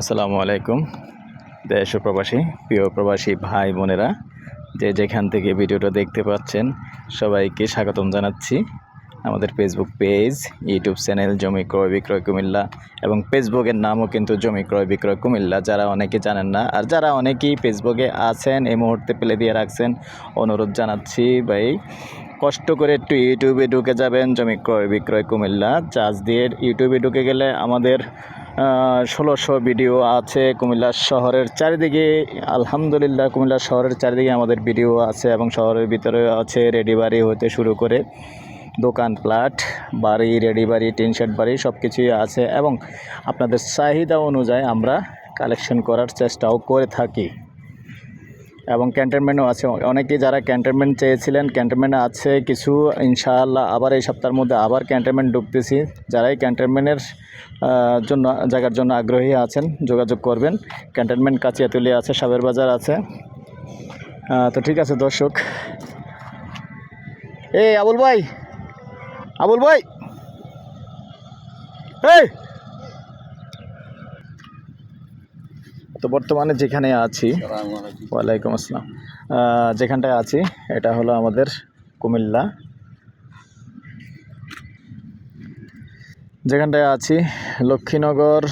আসসালামু আলাইকুম, দেশ প্রবাসী, প্রিয় প্রবাসী ভাই বোনেরা, যে যেখান থেকে ভিডিওটা দেখতে পাচ্ছেন, সবাইকে স্বাগতম জানাচ্ছি। আমাদের ফেসবুক পেজ ইউটিউব চ্যানেল জমি ক্রয় বিক্রয় কুমিল্লা এবং ফেসবুকের নামও কিন্তু জমি ক্রয় বিক্রয় কুমিল্লা। যারা অনেকে জানেন না, আর যারা অনেকেই ফেসবুকে আছেন, এই মুহূর্তে পেলে দিয়ে রাখছেন, অনুরোধ জানাচ্ছি ভাই, কষ্ট করে একটু ইউটিউবে ঢুকে যাবেন, জমি ক্রয় বিক্রয় কুমিল্লা। চার্জ দিয়ে ইউটিউবে ঢুকে গেলে আমাদের ষোলোশো ভিডিও আছে কুমিল্লা শহরের চারিদিকে। আলহামদুলিল্লাহ, কুমিল্লা শহরের চারিদিকে আমাদের ভিডিও আছে এবং শহরের ভিতরে আছে রেডি বাড়ি হতে শুরু করে দোকান প্লাট বাড়ি, রেডি বাড়ি, টিন শেড বাড়ি সব কিছুই আছে এবং আপনাদের চাহিদা অনুযায়ী আমরা কালেকশন করার চেষ্টাও করে থাকি। এবং ক্যান্টনমেন্টও আছে। অনেকেই যারা ক্যান্টনমেন্ট চেয়েছিলেন, ক্যান্টনমেন্ট আছে কিছু, ইনশাআল্লাহ আবার এই সপ্তাহের মধ্যে আবার ক্যান্টনমেন্ট ঢুকতেছি। যারাই ক্যান্টনমেন্টের জন্য, জায়গার জন্য আগ্রহী আছেন, যোগাযোগ করবেন। ক্যান্টনমেন্ট কাচিয়াতুলি আছে, সাবের বাজার আছে। তো ঠিক আছে দর্শক। এই আবুল ভাই আবুল ভাই। এই! তো বর্তমানে যেখানে আছি, ওয়ালাইকুম আসসালাম। যেখানটায় আছি, এটা হলো আমাদের কুমিল্লা। যেখানটায় আছি, লক্ষ্মীনগর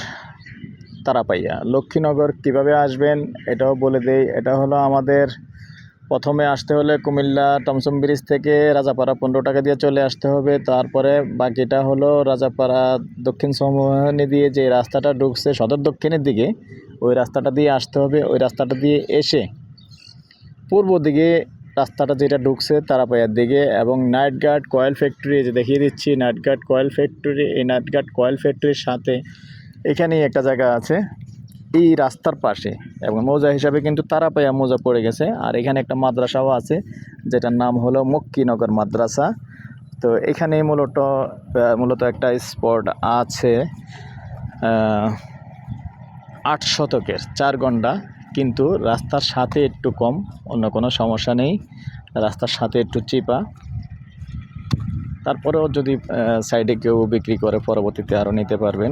তারাপাইয়া। লক্ষ্মীনগর কীভাবে আসবেন, এটাও বলে দেই, এটা হলো আমাদের প্রথমে আসতে হলে কুমিল্লা টমসম ব্রিজ থেকে রাজাপাড়া পনেরো টাকা দিয়ে চলে আসতে হবে। তারপরে বাকিটা হলো রাজাপাড়া দক্ষিণ সমোহনী দিয়ে যে রাস্তাটা ঢুকছে সদর দক্ষিণের দিকে, ওই রাস্তাটা দিয়ে আসতে হবে। ওই রাস্তাটা দিয়ে এসে পূর্ব দিকে রাস্তাটা যেটা ঢুকছে তারাপাইয়ার দিকে এবং নাইট গার্ড কয়েল ফ্যাক্টরি যে দেখিয়ে দিচ্ছি নাইট গার্ড কয়েল ফ্যাক্টরি, এই নাইট গার্ড কয়েল ফ্যাক্টরির সাথে এখানেই একটা জায়গা আছে। এই রাস্তার পাশে এবং মৌজা হিসাবে কিন্তু তারাপাইয়া মৌজা পড়ে গেছে। আর এখানে একটা মাদ্রাসাও আছে, যেটার নাম হলো মক্কিনগর মাদ্রাসা। তো এখানে মূলত মূলত একটা স্পট আছে আট শতকের, চার ঘণ্টা। কিন্তু রাস্তার সাথে একটু কম, অন্য কোনো সমস্যা নেই। রাস্তার সাথে একটু চিপা। তারপরেও যদি সাইডে কেউ বিক্রি করে, পরবর্তীতে আরও নিতে পারবেন।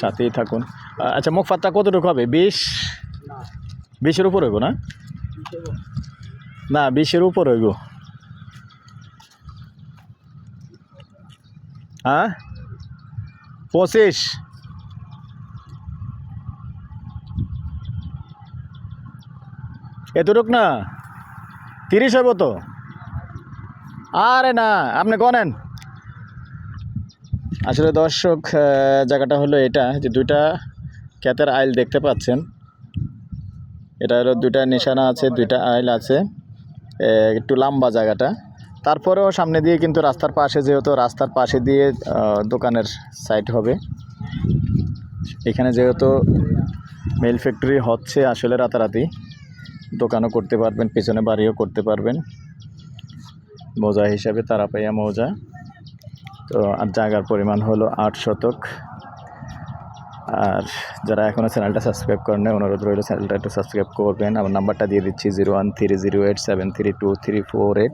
সাথেই থাকুন। আচ্ছা মুখ ফাত্তা কতটুকু হবে? বিশ? বিশের উপর হইব না? না, বিশের উপর হইব। হ্যাঁ পঁচিশ। এতটুক না? তিরিশ হইব তো? আরে না, আপনি কনেন আসলে দর্শক জায়গাটা হলো এটা যে দুইটা ক্ষেতের আইল দেখতে পাচ্ছেন। এটা হলো দুইটা নিশানা আছে, দুইটা আইল আছে একটু লম্বা জায়গাটা। তারপরেও সামনে দিয়ে কিন্তু রাস্তার পাশে যেহেতু রাস্তার পাশে দিয়ে দোকানের সাইড হবে। এখানে যেহেতু মেল ফ্যাক্টরি হচ্ছে আসলে রাতারাতি, দোকানও করতে পারবেন, পেছনে বাড়িও করতে পারবেন। মৌজা হিসাবে তারাপাইয়া মৌজা। তো আর জায়গার পরিমাণ হলো আট শতক। আর যারা এখনও চ্যানেলটা সাবস্ক্রাইব করেন নাই, অনুরোধ রইল চ্যানেলটা একটু সাবস্ক্রাইব করবেন। আমার নাম্বারটা দিয়ে দিচ্ছি zero one three zero eight seven three two three four eight.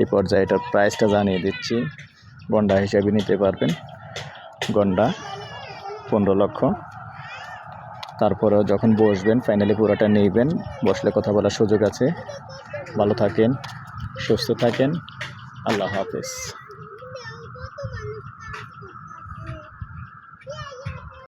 এই পর্যায়ে এটার প্রাইসটা জানিয়ে দিচ্ছি। গন্ডা হিসাবে নিতে পারবেন। গন্ডা পনেরো লক্ষ। তারপরেও যখন বসবেন ফাইনালি পুরোটা নেবেন বসলে কথা বলার সুযোগ আছে। ভালো থাকেন সুস্থ থাকেন। আল্লাহ হাফেজ।